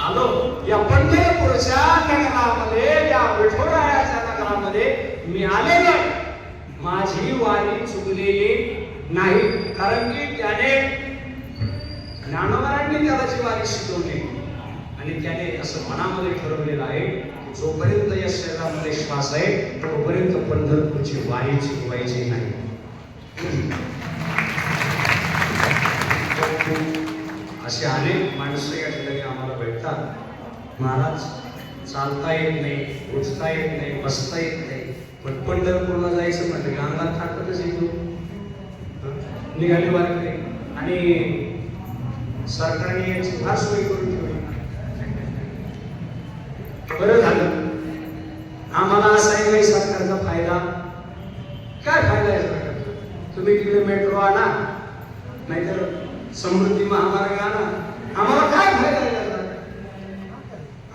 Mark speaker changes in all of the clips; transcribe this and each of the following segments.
Speaker 1: आलो. या पंढरपूरच्या नगरामध्ये या विठोरायाच्या नगरामध्ये मी आलेलो आहे. माझी वारी चुकलेली नाही कारण की त्याने ज्ञानोबरांनी त्याला जी वारी शिकवली आणि त्याने असं मनामध्ये ठरवलेलं आहे की जोपर्यंत या शरीरामध्ये श्वास आहे तोपर्यंत पंढरपूरची वारी चुकवायची नाही. असे अनेक माणसं या ठिकाणी आम्हाला भेटतात. महाराज चालता येत नाही उठता येत नाही बसता येत नाही. पण पंढरपूरला जायचं म्हटलं की अंगात ताकदच येतो. हं? निघाली नाही आणि सरकारने याची फार सोय करून ठेवली. बरं झालं. आम्हाला असा आहे काही सरकारचा फायदा. काय फायदा आहे सरकारचा? तुम्ही तिकडे मेट्रो आणा. नाहीतर समृद्धी महामार्ग आणा आम्हाला काय फायदा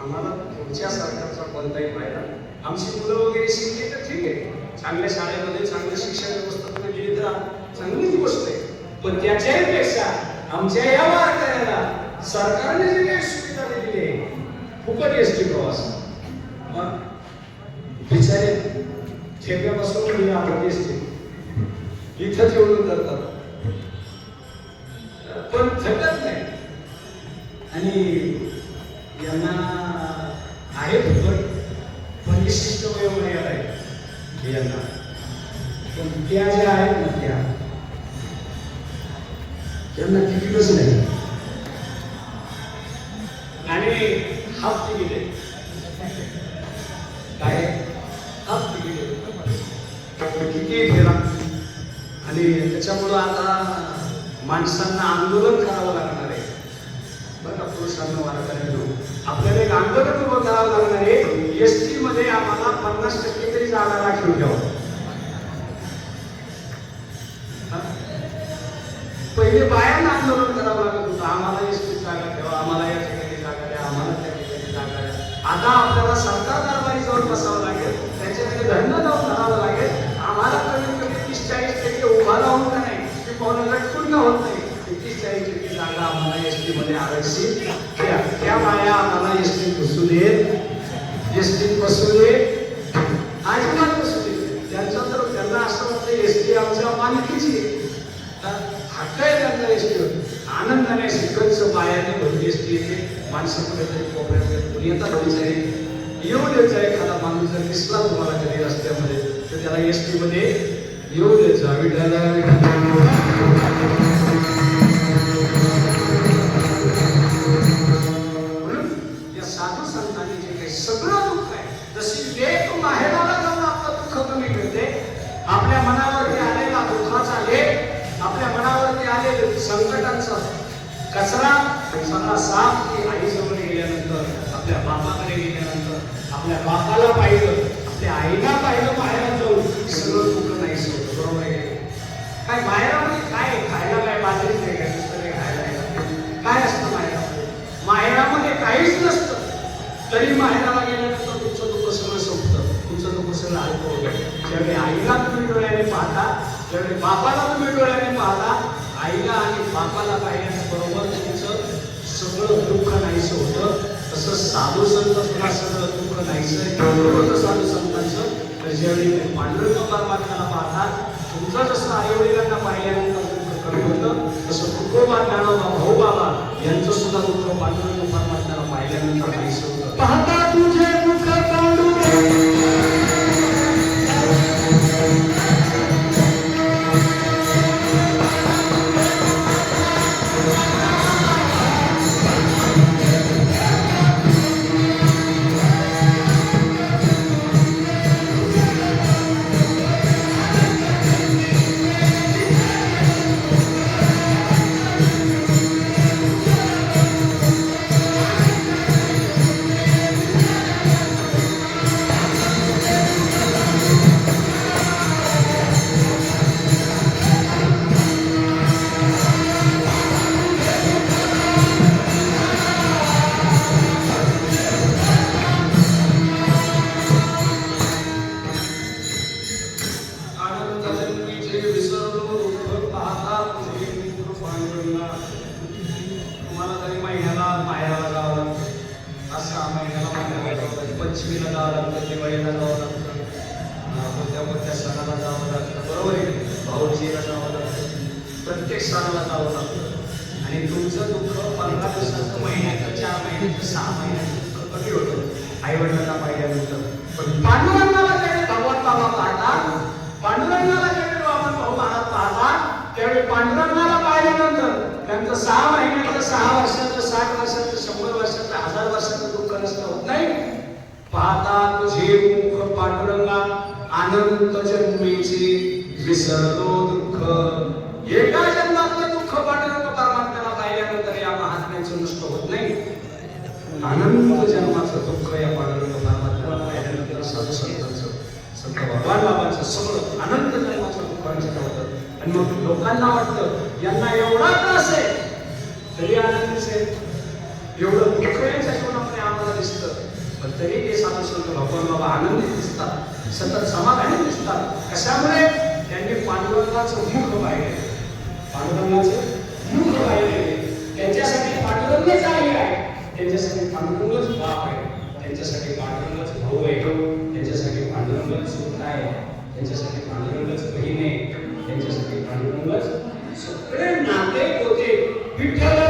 Speaker 1: आम्हाला तुमच्या सरकारचा कोणताही फायदा आमची मुलं वगैरे शिकली तर ठीक आहे. चांगल्या शाळेमध्ये चांगलं शिक्षण व्यवस्था तुम्ही दिली तर चांगलीच गोष्ट आहे. पण त्याच्याही पेक्षा आमच्या या वारकऱ्याला सरकारने जे काही सुविधा दिली आहे फुकट एस टी प्रवास. मग बिचारे ठेक्यापासून मी आपण एस टी इथंच येऊन करतात. आणि यांना आहे फुकट पण विशिष्ट वयोमर्यादा आहे यांना. पण त्या ज्या आहेत ना त्या त्यांना तिकीटच नाही. आणि हाफ तिकीट आहे. काय? हाफ तिकीट आहे. किती फेरा? आणि त्याच्यामुळं आता माणसांना आंदोलन करावं लागणार आहे. बघा पुरुषांना वारकऱ्यांनो आपल्याला एक आंदोलन उभं करावं लागणार आहे. एस टी मध्ये आम्हाला पन्नास टक्के तरी जागा राखीव ठेवा. पहिले बायांना आंदोलन करावं लागत होतं. आम्हाला एस टी जागा ठेवा आम्हाला या ठिकाणी जागा द्या आम्हाला त्या ठिकाणी जागा द्या. आता आपल्याला सरकार दरबारी जाऊन बसावं टी त्या माया आम्हाला एस टी बसू देत एस टी बसू देत अजिबात बसू दे त्यांचं तर त्यांना असं वाटतं एस टी आमच्या मालकीची आहे. हा? हक्क आहे त्यांना एस टी आनंदाने शिकत बायाने भरली एस टी येते. माणसं कुठेतरी कोपऱ्यात कोणी येतात बिचारे येऊ द्यायचा एखादा माणूस जर दिसला तुम्हाला कधी रस्त्यामध्ये तर त्याला एस टी मध्ये येऊ द्यायचा. विठाला म्हणून संकटांचा कचरा सगळा साफ की आईसमोर गेल्यानंतर आपल्या बापाकडे गेल्यानंतर आपल्या बापाला पाहिलं आपल्या आईला पाहिलं बाहेर जाऊन सगळं दुःख नाही होतं बरोबर आहे काय माहेरामध्ये काय खायला काय बाजरी नाही काय दुसरं खायला काय असतं माहेरामध्ये माहेरामध्ये काहीच नसतं. तरी माहेराला गेल्यानंतर तुमचं दुःख सगळं संपतं. तुमचं दुःख सगळं हलकं होतं ज्यावेळी आईला तुम्ही डोळ्याने पाहता ज्यावेळी बापाला तुम्ही डोळ्याने पाहता आईला आणि बापाला पाहिल्याबरोबर त्यांचं सगळं दुःख नाहीसं होतं. तसं साधू संत सगळं दुःख नाहीसं. होतं साधू संतांचं. त्याच्यावेळी ज्यावेळी तुम्ही पांडुरंग परमात्म्याला पाहतात तुमचं जसं आई वडिलांना पाहिल्यानंतर दुःख कमी होतं तसं तुकोबा ज्ञानोबा भाऊ बाबा यांचं सुद्धा दुःख पांडुरंग परमात्म्याला पाहिल्यानंतर नाहीसं होतं.
Speaker 2: पाहता सगळे विसरून उठून
Speaker 1: तुम्हाला तरी महिन्याला माहेराला जावं लागतं असं महिन्याला माहेराला जावं लागतं पंचमीला जावं लागतं दिवाळीला जावं लागतं कोणत्या कोणत्या सणाला जावं लागतं बरोबर आहे भाऊजीला जावं लागतं प्रत्येक सणाला जावं लागतं आणि तुमचं दुःख पंधरा दिवसाचं महिन्याचं चार महिन्याचं सहा महिन्याचं दुःख कमी होतं आईवडिलांना पाहिल्यानंतर. पण पांडवांना पांडुरंगाला पाहिल्यानंतर त्यांचं सहा महिन्याचं सहा वर्षाचं साठ वर्षाचं शंभर वर्षाचं हजार वर्षाचं दुःख नसतं होत नाही. पाहता तुझे मुख पांडुरंगा आनंद जन्मेचे विसरलो दुःख. एका जन्मातलं दुःख पांडुरंग परमात्म्याला पाहिल्यानंतर या महात्म्याचं नष्ट होत नाही. आनंद जन्माचं दुःख या पांडुरंग परमात्म्याला पाहिल्यानंतर साधू संतांचं संत भगवान बाबांचं सगळं अनंत जन्माचं दुःखांचं होतं. आणि मग लोकांना वाटतं यांना एवढा त्रास आहे. तरी आनंदीच आहे एवढं दुःख यांच्या आम्हाला दिसतं. पण तरी ते साधू संत भगवान बाबा आनंदी दिसतात. सतत समाधानी दिसतात. कशामुळे? त्यांनी पांडुरंगाचं मुख पाहिले पांडुरंगाचं मुख पाहिले त्यांच्यासाठी पांडुरंगच आई आहे. त्यांच्यासाठी पांडुरंगच बाप आहे. त्यांच्यासाठी पांडुरंगच भाऊ आहे. त्यांच्यासाठी पांडुरंगच सुद्धा आहे. त्यांच्यासाठी पांडुरंगच बहीण आहे. त्यांच्यासाठी पांडुरंगच सगळे नाते होते विठ्ठल